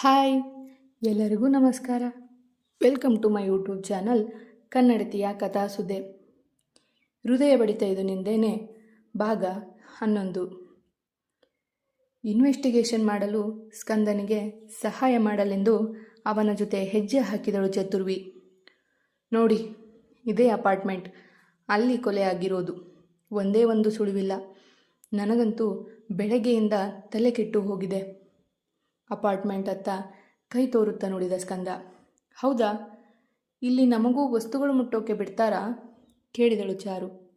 Hi, ಎಲ್ಲರಿಗೂ ನಮಸ್ಕಾರ. Welcome to my YouTube channel ಕನ್ನಡತಿಯ ಕಥಾಸುದೆ ಹೃದಯ ಬಡಿತ ಇದು ನಿಂದೇನೆ, ಭಾಗ ಹನ್ನೊಂದು. ಇನ್ವೆಸ್ಟಿಗೇಷನ್ ಮಾಡಲು ಸ್ಕಂದನಿಗೆ ಸಹಾಯ ಮಾಡಲೆಂದು ಅವನ ಜೊತೆ ಹೆಜ್ಜೆ ಹಾಕಿದಳು ಚತುರ್ವಿ. ನೋಡಿ, ಇದೇ ಅಪಾರ್ಟ್ಮೆಂಟ್, ಅಲ್ಲಿ ಕೊಲೆ ಆಗಿರೋದು. ಒಂದೇ ಒಂದು ಸುಳಿವಿಲ್ಲ. ನನಗಂತೂ ಬೆಳಗ್ಗೆಯಿಂದ ತಲೆ ಕೆಟ್ಟು ಹೋಗಿದೆ. ಅಪಾರ್ಟ್ಮೆಂಟ್ ಅತ್ತ ಕೈ ತೋರುತ್ತಾ ನೋಡಿದ ಸ್ಕಂದ. ಹೌದಾ? ಇಲ್ಲಿ ನಮಗೂ ವಸ್ತುಗಳು ಮುಟ್ಟೋಕೆ ಬಿಡ್ತಾರಾ? ಕೇಳಿದಳು ಚಾರು.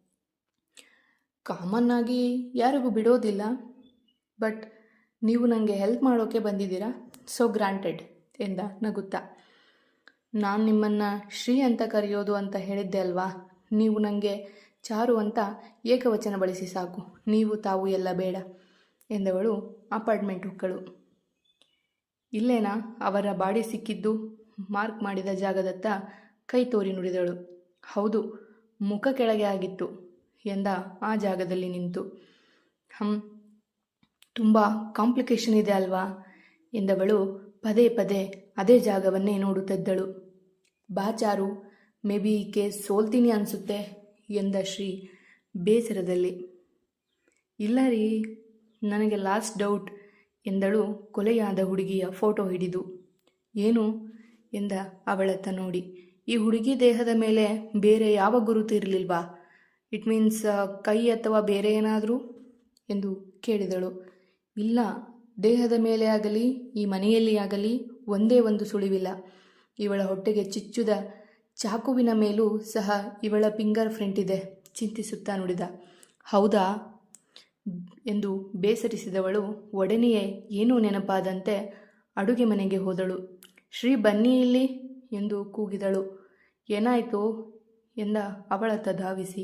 ಕಾಮನ್ ಆಗಿ ಯಾರಿಗೂ ಬಿಡೋದಿಲ್ಲ. ಬಟ್ ನೀವು ನನಗೆ ಹೆಲ್ಪ್ ಮಾಡೋಕೆ ಬಂದಿದ್ದೀರಾ? ಸೊ ಗ್ರಾಂಟೆಡ್ ಎಂದ ನಗುತ್ತಾ. ನಾನು ನಿಮ್ಮನ್ನು ಶ್ರೀ ಅಂತ ಕರೆಯೋದು ಅಂತ ಹೇಳಿದ್ದೆ ಅಲ್ವಾ? ನೀವು ನನಗೆ ಚಾರು ಅಂತ ಏಕವಚನ ಬಳಸಿ ಸಾಕು. ನೀವು ತಾವು ಎಲ್ಲ ಬೇಡ ಎಂದವಳು ಅಪಾರ್ಟ್ಮೆಂಟ್ ಹೊಕ್ಕಳು. ಇಲ್ಲೇನಾ? ಅವರ ಬಾಡಿ ಸಿಕ್ಕಿದ್ದು ಮಾರ್ಕ್ ಮಾಡಿದ ಜಾಗದತ್ತ ಕೈ ತೋರಿ ನುಡಿದಳು. ಹೌದು, ಮುಖ ಕೆಳಗೆ ಆಗಿತ್ತು ಎಂದ ಆ ಜಾಗದಲ್ಲಿ ನಿಂತು. ಹಂ ತುಂಬ ಕಾಂಪ್ಲಿಕೇಶನ್ ಇದೆ ಅಲ್ವಾ? ಎಂದವಳು ಪದೇ ಪದೇ ಅದೇ ಜಾಗವನ್ನೇ ನೋಡುತ್ತಿದ್ದಳು. ಬಾಚಾರು, ಮೇ ಬಿ ಈ ಕೇಸ್ ಸೋಲ್ತೀನಿ ಅನಿಸುತ್ತೆ ಎಂದ ಶ್ರೀ ಬೇಸರದಲ್ಲಿ. ಇಲ್ಲ ರೀ, ನನಗೆ ಲಾಸ್ಟ್ ಡೌಟ್. ಎಂದಳು ಕೊಲೆಯಾದ ಹುಡುಗಿಯ ಫೋಟೋ ಹಿಡಿದು. ಏನು? ಎಂದ ಅವಳತ್ತ ನೋಡಿ. ಈ ಹುಡುಗಿ ದೇಹದ ಮೇಲೆ ಬೇರೆ ಯಾವ ಗುರುತು ಇರಲಿಲ್ವಾ? ಇಟ್ ಮೀನ್ಸ್, ಕೈ ಅಥವಾ ಬೇರೆ ಏನಾದರೂ? ಎಂದು ಕೇಳಿದಳು. ಇಲ್ಲ, ದೇಹದ ಮೇಲೆ ಆಗಲಿ, ಈ ಮನೆಯಲ್ಲಿ ಆಗಲಿ ಒಂದೇ ಒಂದು ಸುಳಿವಿಲ್ಲ. ಇವಳ ಹೊಟ್ಟೆಗೆ ಚಿಚ್ಚುದ ಚಾಕುವಿನ ಮೇಲೂ ಸಹ ಇವಳ ಫಿಂಗರ್ ಪ್ರಿಂಟ್ ಇದೆ, ಚಿಂತಿಸುತ್ತಾ ನುಡಿದ. ಹೌದಾ? ಎಂದು ಬೇಸರಿಸಿದವಳು ಒಡನೆಯೇ ಏನೂ ನೆನಪಾದಂತೆ ಅಡುಗೆ ಮನೆಗೆ ಹೋದಳು. ಶ್ರೀ ಬನ್ನಿ ಇಲ್ಲಿ ಎಂದು ಕೂಗಿದಳು. ಏನಾಯಿತು ಎಂದ ಅವಳತ್ತ ಧಾವಿಸಿ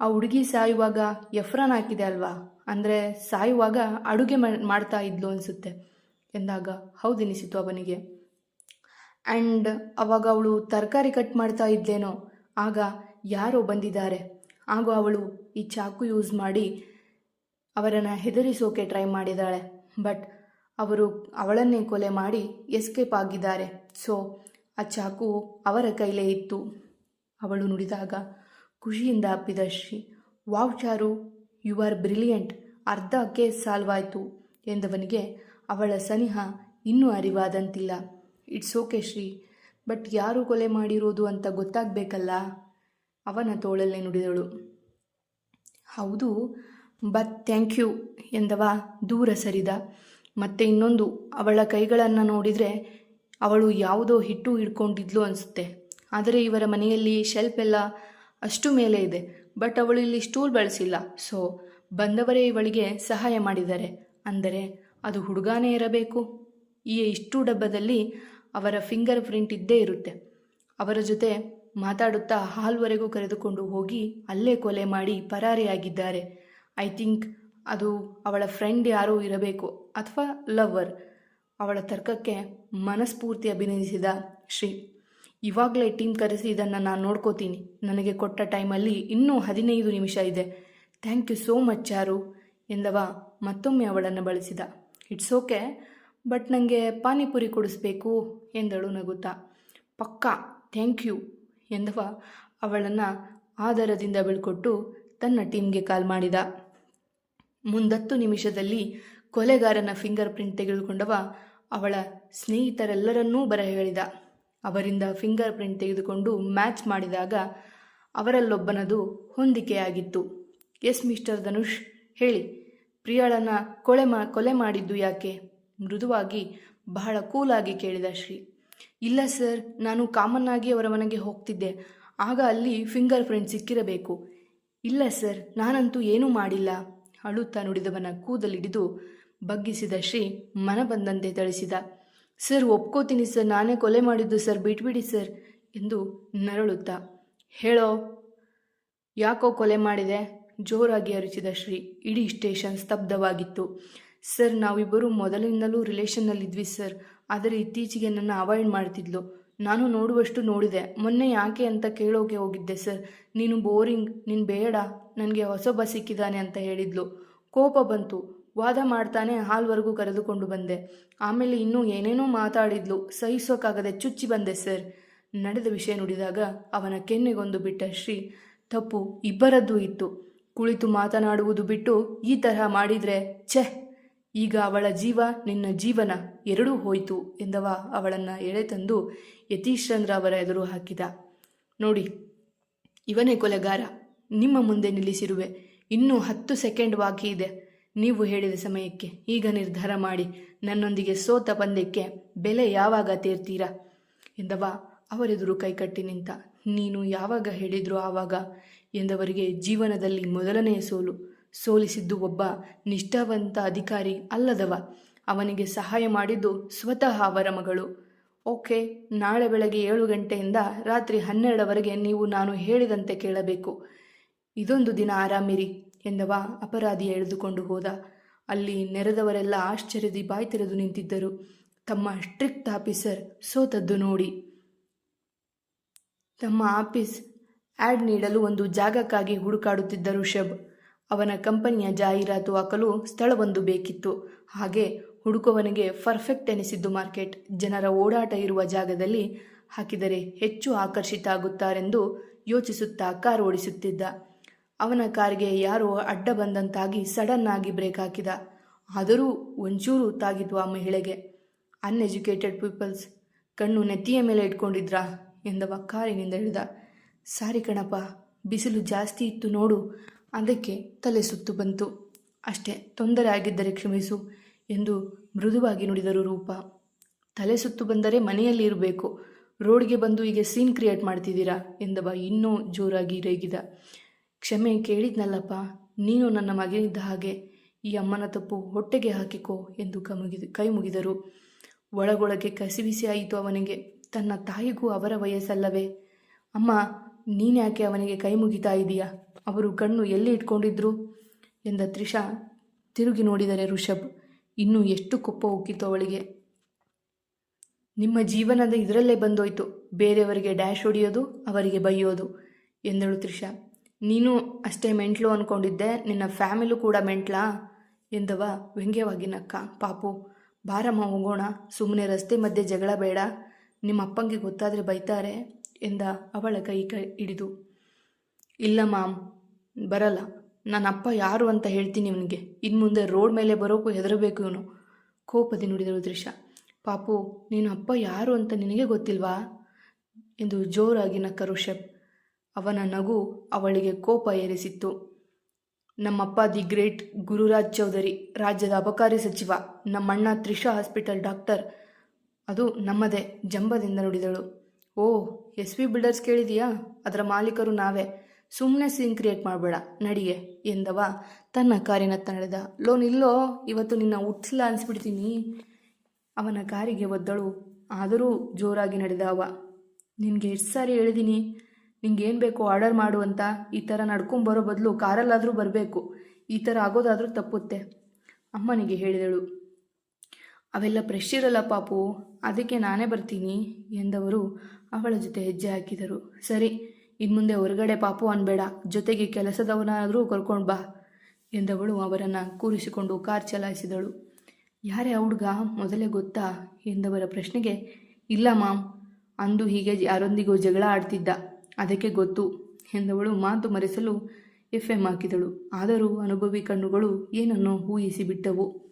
ಆ ಹುಡುಗಿ ಸಾಯುವಾಗ ಎಫ್ರಾನ್ ಹಾಕಿದೆ ಅಲ್ವಾ? ಅಂದರೆ ಸಾಯುವಾಗ ಅಡುಗೆ ಮಾಡ್ತಾ ಇದ್ಲು ಅನಿಸುತ್ತೆ ಎಂದಾಗ ಹೌದೆನಿಸಿತು ಅವನಿಗೆ. ಆ್ಯಂಡ್ ಅವಾಗ ಅವಳು ತರಕಾರಿ ಕಟ್ ಮಾಡ್ತಾ ಇದ್ದೇನೋ ಆಗ ಯಾರೋ ಬಂದಿದ್ದಾರೆ. ಆಗ ಅವಳು ಈ ಚಾಕು ಯೂಸ್ ಮಾಡಿ ಅವರನ್ನು ಹೆದರಿಸೋಕೆ ಟ್ರೈ ಮಾಡಿದ್ದಾಳೆ. ಬಟ್ ಅವರು ಅವಳನ್ನೇ ಕೊಲೆ ಮಾಡಿ ಎಸ್ಕೇಪ್ ಆಗಿದ್ದಾರೆ. ಸೊ ಆ ಚಾಕು ಅವರ ಕೈಲೇ ಇತ್ತು. ಅವಳು ನುಡಿದಾಗ ಖುಷಿಯಿಂದ ಅಪ್ಪಿದ Shri, wow Charu you are brilliant ಅರ್ಧ ಕೇಸ್ ಸಾಲ್ವ್ ಆಯಿತು ಎಂದವನಿಗೆ ಅವಳ ಸನಿಹ ಇನ್ನೂ ಅರಿವಾದಂತಿಲ್ಲ. It's okay Shri. ಬಟ್ ಯಾರು ಕೊಲೆ ಮಾಡಿರೋದು ಅಂತ ಗೊತ್ತಾಗಬೇಕಲ್ಲ? ಅವನ ತೋಳಲ್ಲೇ ನುಡಿದಳು. ಹೌದು ಬಟ್ ಥ್ಯಾಂಕ್ ಯು ಎಂದವ ದೂರ ಸರಿದ. ಮತ್ತೆ ಇನ್ನೊಂದು, ಅವಳ ಕೈಗಳನ್ನು ನೋಡಿದರೆ ಅವಳು ಯಾವುದೋ ಹಿಟ್ಟು ಹಿಡ್ಕೊಂಡಿದ್ಲು ಅನಿಸುತ್ತೆ. ಆದರೆ ಇವರ ಮನೆಯಲ್ಲಿ ಶೆಲ್ಫ್ ಎಲ್ಲ ಅಷ್ಟು ಮೇಲೆ ಇದೆ. ಬಟ್ ಅವಳು ಇಲ್ಲಿ ಸ್ಟೂಲ್ ಬಳಸಿಲ್ಲ. ಸೊ ಬಂದವರೇ ಇವಳಿಗೆ ಸಹಾಯ ಮಾಡಿದ್ದಾರೆ. ಅಂದರೆ, ಅದು ಹುಡುಗಾನೇ ಇರಬೇಕು. ಈ ಇಷ್ಟು ಡಬ್ಬದಲ್ಲಿ ಅವರ ಫಿಂಗರ್ ಪ್ರಿಂಟ್ ಇದ್ದೇ ಇರುತ್ತೆ. ಅವರ ಜೊತೆ ಮಾತಾಡುತ್ತಾ ಹಾಲ್ವರೆಗೂ ಕರೆದುಕೊಂಡು ಹೋಗಿ ಅಲ್ಲೇ ಕೊಲೆ ಮಾಡಿ ಪರಾರಿಯಾಗಿದ್ದಾರೆ. ಐ ಥಿಂಕ್ ಅದು ಅವಳ ಫ್ರೆಂಡ್ ಯಾರೂ ಇರಬೇಕು ಅಥವಾ ಲವರ್ ಅವಳ ತರ್ಕಕ್ಕೆ ಮನಸ್ಫೂರ್ತಿ ಅಭಿನಂದಿಸಿದ ಶ್ರೀ. ಇವಾಗಲೇ ಟೀಮ್ ಕರೆಸಿ ಇದನ್ನು ನಾನು ನೋಡ್ಕೋತೀನಿ. ನನಗೆ ಕೊಟ್ಟ ಟೈಮಲ್ಲಿ ಇನ್ನೂ ಹದಿನೈದು ನಿಮಿಷ ಇದೆ. ಥ್ಯಾಂಕ್ ಯು ಸೋ ಮಚ್ ಯಾರು ಎಂದವ ಮತ್ತೊಮ್ಮೆ ಅವಳನ್ನು ಬಳಸಿದ. ಇಟ್ಸ್ ಓಕೆ ಬಟ್ ನನಗೆ ಪಾನಿಪುರಿ ಕೊಡಿಸ್ಬೇಕು ಎಂದಳು ನಗುತ್ತಾ. ಪಕ್ಕಾ ಥ್ಯಾಂಕ್ ಯು ಎಂದವ ಅವಳನ್ನು ಆದರದಿಂದ ಬೀಳ್ಕೊಟ್ಟು ತನ್ನ ಟೀಮ್ಗೆ ಕಾಲ್ ಮಾಡಿದ. ಮುಂದತ್ತು ನಿಮಿಷದಲ್ಲಿ ಕೊಲೆಗಾರನ ಫಿಂಗರ್ ಪ್ರಿಂಟ್ ತೆಗೆದುಕೊಂಡವ ಅವಳ ಸ್ನೇಹಿತರೆಲ್ಲರನ್ನೂ ಬರಹೇಳಿದ. ಅವರಿಂದ ಫಿಂಗರ್ ಪ್ರಿಂಟ್ ತೆಗೆದುಕೊಂಡು ಮ್ಯಾಚ್ ಮಾಡಿದಾಗ ಅವರಲ್ಲೊಬ್ಬನದು ಹೊಂದಿಕೆಯಾಗಿತ್ತು. ಎಸ್ ಮಿಸ್ಟರ್ ಧನುಷ್, ಹೇಳಿ, ಪ್ರಿಯಾಳನ ಕೊಲೆ ಮಾ, ಕೊಲೆ ಮಾಡಿದ್ದು ಯಾಕೆ? ಮೃದುವಾಗಿ ಬಹಳ ಕೂಲಾಗಿ ಕೇಳಿದ ಶ್ರೀ. ಇಲ್ಲ ಸರ್, ನಾನು ಕಾಮನ್ ಆಗಿ ಅವರ ಮನೆಗೆ ಹೋಗ್ತಿದ್ದೆ. ಆಗ ಅಲ್ಲಿ ಫಿಂಗರ್ ಪ್ರಿಂಟ್ ಸಿಕ್ಕಿರಬೇಕು. ಇಲ್ಲ ಸರ್, ನಾನಂತೂ ಏನೂ ಮಾಡಿಲ್ಲ. ಅಳುತ್ತಾ ನುಡಿದವನ ಕೂದಲಿಡಿದು ಬಗ್ಗಿಸಿದ ಶ್ರೀ ಮನ ಬಂದಂತೆ ಥಳಿಸಿದ, ಸರ್, ಒಪ್ಕೋತೀನಿ ಸರ್, ನಾನೇ ಕೊಲೆ ಮಾಡಿದ್ದು ಸರ್, ಬಿಟ್ಬಿಡಿ ಸರ್ ಎಂದು ನರಳುತ್ತಾ. ಹೇಳೋ, ಯಾಕೋ ಕೊಲೆ ಮಾಡಿದೆ? ಜೋರಾಗಿ ಅರಿಚಿದ ಶ್ರೀ. ಇಡೀ ಸ್ಟೇಷನ್ ಸ್ತಬ್ಧವಾಗಿತ್ತು. ಸರ್, ನಾವಿಬ್ಬರು ಮೊದಲಿನಿಂದಲೂ ರಿಲೇಷನ್ನಲ್ಲಿದ್ವಿ ಸರ್, ಆದರೆ ಇತ್ತೀಚೆಗೆ ನನ್ನ ಅವಾಯ್ಡ್ ಮಾಡ್ತಿದ್ಲು. ನಾನು ನೋಡುವಷ್ಟು ನೋಡಿದೆ. ಮೊನ್ನೆ ಯಾಕೆ ಅಂತ ಕೇಳೋಕೆ ಹೋಗಿದ್ದೆ, ಸರ್. ನೀನು ಬೋರಿಂಗ್, ನೀನು ಬೇಡ, ನನಗೆ ಹೊಸೊಬ್ಬ ಸಿಕ್ಕಿದ್ದಾನೆ ಅಂತ ಹೇಳಿದ್ಲು. ಕೋಪ ಬಂತು. ವಾದ ಮಾಡ್ತಾನೆ ಹಾಲ್ವರೆಗೂ ಕರೆದುಕೊಂಡು ಬಂದೆ. ಆಮೇಲೆ ಇನ್ನೂ ಏನೇನೋ ಮಾತಾಡಿದ್ಲು. ಸಹಿಸೋಕ್ಕಾಗದೆ ಚುಚ್ಚಿ ಬಂದೆ, ಸರ್. ನಡೆದ ವಿಷಯ ನುಡಿದಾಗ ಅವನ ಕೆನ್ನೆಗೊಂದು ಬಿಟ್ಟ ಶ್ರೀ ತಪ್ಪು ಇಬ್ಬರದ್ದು ಇತ್ತು. ಕುಳಿತು ಮಾತನಾಡುವುದು ಬಿಟ್ಟು ಈ ತರಹ ಮಾಡಿದ್ರೆ ಛೆ! ಈಗ ಅವಳ ಜೀವ ನಿನ್ನ ಜೀವನ ಎರಡೂ ಹೋಯಿತು ಎಂದವ ಅವಳನ್ನು ಎಳೆತಂದು ಯತೀಶ್ಚಂದ್ರ ಅವರ ಎದುರು ಹಾಕಿದ. ನೋಡಿ, ಇವನೇ ಕೊಲೆಗಾರ. ನಿಮ್ಮ ಮುಂದೆ ನಿಲ್ಲಿಸಿರುವೆ. ಇನ್ನೂ ಹತ್ತು ಸೆಕೆಂಡ್ ಬಾಕಿ ಇದೆ. ನೀವು ಹೇಳಿದ ಸಮಯಕ್ಕೆ ಈಗ ನಿರ್ಧಾರ ಮಾಡಿ. ನನ್ನೊಂದಿಗೆ ಸೋತ ಪಂದ್ಯಕ್ಕೆ ಬೆಲೆ ಯಾವಾಗ ತೀರ್ತೀರಾ? ಎಂದವ ಅವರೆದುರು ಕೈಕಟ್ಟಿ ನಿಂತ. ನೀನು ಯಾವಾಗ ಹೇಳಿದ್ರು ಆವಾಗ ಎಂದವರಿಗೆ ಜೀವನದಲ್ಲಿ ಮೊದಲನೆಯ ಸೋಲು. ಸೋಲಿಸಿದ್ದು ಒಬ್ಬ ನಿಷ್ಠಾವಂತ ಅಧಿಕಾರಿ ಅಲ್ಲದವ. ಅವನಿಗೆ ಸಹಾಯ ಮಾಡಿದ್ದು ಸ್ವತಃ ಅವರ ಮಗಳು. ಓಕೆ, ನಾಳೆ ಬೆಳಗ್ಗೆ ಏಳು ಗಂಟೆಯಿಂದ ರಾತ್ರಿ ಹನ್ನೆರಡವರೆಗೆ ನೀವು ನಾನು ಹೇಳಿದಂತೆ ಕೇಳಬೇಕು. ಇದೊಂದು ದಿನ ಆರಾಮಿರಿ ಎಂದವ ಅಪರಾಧಿ ಎಳೆದುಕೊಂಡು ಹೋದ. ಅಲ್ಲಿ ನೆರೆದವರೆಲ್ಲ ಆಶ್ಚರ್ಯದಿ ಬಾಯಿ ತೆರೆದು ನಿಂತಿದ್ದರು. ತಮ್ಮ ಸ್ಟ್ರಿಕ್ಟ್ ಆಫೀಸರ್ ಸೋತದ್ದು ನೋಡಿ. ತಮ್ಮ ಆಫೀಸ್ ಆ್ಯಡ್ ನೀಡಲು ಒಂದು ಜಾಗಕ್ಕಾಗಿ ಹುಡುಕಾಡುತ್ತಿದ್ದರು ಋಷಭ್ ಅವನ ಕಂಪನಿಯ ಜಾಹೀರಾತು ಹಾಕಲು ಸ್ಥಳವೊಂದು ಬೇಕಿತ್ತು. ಹಾಗೆ ಹುಡುಕುವವನಿಗೆ ಪರ್ಫೆಕ್ಟ್ ಎನಿಸಿದ್ದು ಮಾರ್ಕೆಟ್. ಜನರ ಓಡಾಟ ಇರುವ ಜಾಗದಲ್ಲಿ ಹಾಕಿದರೆ ಹೆಚ್ಚು ಆಕರ್ಷಿತ ಆಗುತ್ತಾರೆಂದು ಯೋಚಿಸುತ್ತಾ ಕಾರ್ ಓಡಿಸುತ್ತಿದ್ದ. ಅವನ ಕಾರ್ಗೆ ಯಾರೋ ಅಡ್ಡ ಬಂದಂತಾಗಿ ಸಡನ್ ಆಗಿ ಬ್ರೇಕ್ ಹಾಕಿದ. ಆದರೂ ಒಂಚೂರು ತಾಗಿತು ಆ ಮಹಿಳೆಗೆ. ಅನ್ಎಜುಕೇಟೆಡ್ ಪೀಪಲ್ಸ್ ಕಣ್ಣು ನೆತ್ತಿಯ ಮೇಲೆ ಇಟ್ಕೊಂಡಿದ್ರಾ? ಎಂದವ ಕಾರಿನಿಂದ ಇಳಿದ. ಸಾರಿ ಕಣಪ್ಪ, ಬಿಸಿಲು ಜಾಸ್ತಿ ಇತ್ತು ನೋಡು. ಅದಕ್ಕೆ ತಲೆ ಸುತ್ತು ಬಂತು. ಅಷ್ಟೇ ತೊಂದರೆ ಆಗಿದ್ದರೆ ಕ್ಷಮಿಸು ಎಂದು ಮೃದುವಾಗಿ ನುಡಿದರು ರೂಪ. ತಲೆ ಸುತ್ತು ಬಂದರೆ ಮನೆಯಲ್ಲಿ ಇರಬೇಕು. ರೋಡ್ಗೆ ಬಂದು ಹೀಗೆ ಸೀನ್ ಕ್ರಿಯೇಟ್ ಮಾಡ್ತಿದ್ದೀರಾ ಎಂದವ ಇನ್ನೂ ಜೋರಾಗಿ ರೇಗಿದ. ಕ್ಷಮೆ ಕೇಳಿದ್ನಲ್ಲಪ್ಪ, ನೀನು ನನ್ನ ಮಗನಿದ್ದ ಹಾಗೆ. ಈ ಅಮ್ಮನ ತಪ್ಪು ಹೊಟ್ಟೆಗೆ ಹಾಕಿಕೋ ಎಂದು ಕಮುಗಿದ ಕೈ ಮುಗಿದರು. ಒಳಗೊಳಗೆ ಕಸಿವಿಸಿ ಆಯಿತು ಅವನಿಗೆ. ತನ್ನ ತಾಯಿಗೂ ಅವರ ವಯಸ್ಸಲ್ಲವೇ? ಅಮ್ಮ ನೀನ್ಯಾಕೆ ಅವನಿಗೆ ಕೈ ಮುಗಿತಾ ಇದೀಯಾ? ಅವರು ಕಣ್ಣು ಎಲ್ಲಿ ಇಟ್ಕೊಂಡಿದ್ರು? ಎಂದ ತ್ರಿಷಾ ತಿರುಗಿ ನೋಡಿದರೆ ಋಷಭ್, ಇನ್ನೂ ಎಷ್ಟು ಕೊಪ್ಪ ಉಕ್ಕಿತು ಅವಳಿಗೆ. ನಿಮ್ಮ ಜೀವನದ ಇದರಲ್ಲೇ ಬಂದೋಯ್ತು, ಬೇರೆಯವರಿಗೆ ಡ್ಯಾಶ್ ಹೊಡೆಯೋದು, ಅವರಿಗೆ ಬೈಯೋದು, ಎಂದಳು ತ್ರಿಷಾ. ನೀನು ಅಷ್ಟೇ ಮೆಂಟ್ಲು ಅಂದ್ಕೊಂಡಿದ್ದೆ ನಿನ್ನ ಫ್ಯಾಮಿಲು ಕೂಡ ಮೆಂಟ್ಲಾ? ಎಂದವ ವ್ಯಂಗ್ಯವಾಗಿ ನಕ್ಕ. ಪಾಪು ಬಾರಮ್ಮ ಹೋಗೋಣ ಸುಮ್ಮನೆ ರಸ್ತೆ ಮಧ್ಯೆ ಜಗಳ ಬೇಡ. ನಿಮ್ಮ ಅಪ್ಪಂಗೆ ಗೊತ್ತಾದರೆ ಬೈತಾರೆ. ಎಂದ ಅವಳ ಕೈ ಕೈ ಹಿಡಿದು. ಇಲ್ಲ ಮಾಮ್ ಬರಲ್ಲ. ನನ್ನ ಅಪ್ಪ ಯಾರು ಅಂತ ಹೇಳ್ತೀನಿ ಇವನಿಗೆ. ಇನ್ನು ಮುಂದೆ ರೋಡ್ ಮೇಲೆ ಬರೋಕ್ಕೂ ಹೆದರಬೇಕು ಇವನು. ಕೋಪದಿ ನುಡಿದರು ದೃಶ್ಯ ಪಾಪು, ನೀನು ಅಪ್ಪ ಯಾರು ಅಂತ ನಿನಗೆ ಗೊತ್ತಿಲ್ವಾ? ಎಂದು ಜೋರಾಗಿ ನಕ್ಕ ಋಷಭ್ ಅವನ ನಗು ಅವಳಿಗೆ ಕೋಪ ಏರಿಸಿತ್ತು. ನಮ್ಮಪ್ಪ ದಿ ಗ್ರೇಟ್ ಗುರುರಾಜ್ ಚೌಧರಿ, ರಾಜ್ಯದ ಅಬಕಾರಿ ಸಚಿವ, ನಮ್ಮಣ್ಣ ತ್ರಿಷಾ ಹಾಸ್ಪಿಟಲ್ ಡಾಕ್ಟರ್. ಅದು ನಮ್ಮದೇ ಜಂಬದಿಂದ ನುಡಿದಳು. ಓ ಎಸ್ ವಿ ಬಿಲ್ಡರ್ಸ್ ಕೇಳಿದೀಯಾ? ಅದರ ಮಾಲೀಕರು ನಾವೇ. ಸುಮ್ಮನೆ ಸೀನ್ ಕ್ರಿಯೇಟ್ ಮಾಡಬೇಡ, ನಡಿಗೆ, ಎಂದವ. ತನ್ನ ಕಾರಿನತ್ತ ನಡೆದ. ಲೋನ್ ಇಲ್ಲೋ ಇವತ್ತು ನಿನ್ನ ಹುಟ್ಟಿಲ್ಲ ಅನಿಸ್ಬಿಡ್ತೀನಿ. ಅವನ ಕಾರಿಗೆ ಒದ್ದಳು. ಆದರೂ ಜೋರಾಗಿ ನಡೆದ ಅವ. ನಿನಗೆ ಎಷ್ಟು ಸಾರಿ ಹೇಳಿದ್ದೀನಿ ನಿಂಗೇನು ಬೇಕು ಆರ್ಡರ್ ಮಾಡು ಅಂತ. ಈ ಥರ ನಡ್ಕೊಂಬರೋ ಬದಲು ಕಾರಲ್ಲಾದರೂ ಬರಬೇಕು. ಈ ಥರ ಆಗೋದಾದರೂ ತಪ್ಪುತ್ತೆ, ಅಮ್ಮನಿಗೆ ಹೇಳಿದಳು. ಅವೆಲ್ಲ ಫ್ರೆಶ್ ಇರಲ್ಲ ಪಾಪು, ಅದಕ್ಕೆ ನಾನೇ ಬರ್ತೀನಿ ಎಂದವರು ಅವಳ ಜೊತೆ ಹೆಜ್ಜೆ ಹಾಕಿದರು. ಸರಿ ಇನ್ನು ಮುಂದೆ ಹೊರಗಡೆ ಪಾಪು ಅನ್ಬೇಡ, ಜೊತೆಗೆ ಕೆಲಸದವನಾದರೂ ಕರ್ಕೊಂಡು ಬಾ ಎಂದವಳು ಅವರನ್ನು ಕೂರಿಸಿಕೊಂಡು ಕಾರ್ ಚಲಾಯಿಸಿದಳು. ಯಾರೇ ಆ ಹುಡುಗ, ಮೊದಲೇ ಗೊತ್ತಾ ಎಂದವರ ಪ್ರಶ್ನೆಗೆ, ಇಲ್ಲ ಮಾಮ್, ಅಂದು ಹೀಗೆ ಯಾರೊಂದಿಗೂ ಜಗಳ ಆಡ್ತಿದ್ದ, ಅದಕ್ಕೆ ಗೊತ್ತು ಎಂದವಳು ಮಾತು ಮರೆಸಲು ಎಫ್ ಎಂ ಹಾಕಿದಳು. ಆದರೂ ಅನುಭವಿ ಕಣ್ಣುಗಳು ಏನನ್ನು ಊಹಿಸಿ ಬಿಟ್ಟವು.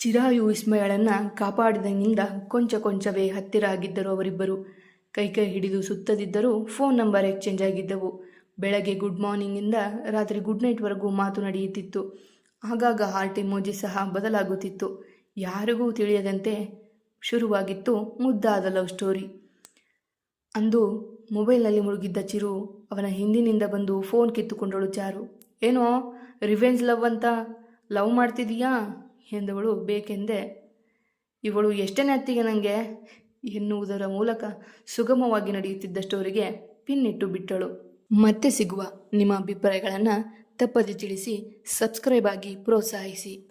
ಚಿರಾಯು ವಿಸ್ಮಯಳನ್ನು ಕಾಪಾಡಿದಂಗಿಂದ ಕೊಂಚ ಕೊಂಚವೇ ಹತ್ತಿರ ಆಗಿದ್ದರು ಅವರಿಬ್ಬರು. ಕೈ ಕೈ ಹಿಡಿದು ಸುತ್ತದಿದ್ದರೂ ಫೋನ್ ನಂಬರ್ ಎಕ್ಸ್ಚೇಂಜ್ ಆಗಿದ್ದವು. ಬೆಳಗ್ಗೆ ಗುಡ್ ಮಾರ್ನಿಂಗಿಂದ ರಾತ್ರಿ ಗುಡ್ ನೈಟ್ವರೆಗೂ ಮಾತು ನಡೆಯುತ್ತಿತ್ತು. ಆಗಾಗ ಹಾರ್ಟ್ ಇಮೋಜಿ ಸಹ ಬದಲಾಗುತ್ತಿತ್ತು. ಯಾರಿಗೂ ತಿಳಿಯದಂತೆ ಶುರುವಾಗಿತ್ತು ಮುದ್ದಾದ ಲವ್ ಸ್ಟೋರಿ. ಅಂದು ಮೊಬೈಲ್ನಲ್ಲಿ ಮುಳುಗಿದ್ದ ಚಿರು ಅವನ ಹಿಂದಿನಿಂದ ಬಂದು ಫೋನ್ ಕಿತ್ತುಕೊಂಡಳು ಚಾರು. ಏನೋ ರಿವೆಂಜ್ ಲವ್ ಅಂತ ಲವ್ ಮಾಡ್ತಿದೀಯಾ? ಎಂದವಳು, ಬೇಕೆಂದೆ? ಇವಳು ಎಷ್ಟನೇ ಅತ್ತಿಗೆ ನನಗೆ ಎನ್ನುವುದರ ಮೂಲಕ ಸುಗಮವಾಗಿ ನಡೆಯುತ್ತಿದ್ದ ಸ್ಟೋರಿಗೆ ಪಿನ್ನಿಟ್ಟು ಬಿಟ್ಟಳು. ಮತ್ತೆ ಸಿಗುವ ನಿಮ್ಮ ಅಭಿಪ್ರಾಯಗಳನ್ನು ತಪ್ಪದೆ ತಿಳಿಸಿ, ಸಬ್ಸ್ಕ್ರೈಬ್ ಆಗಿ ಪ್ರೋತ್ಸಾಹಿಸಿ.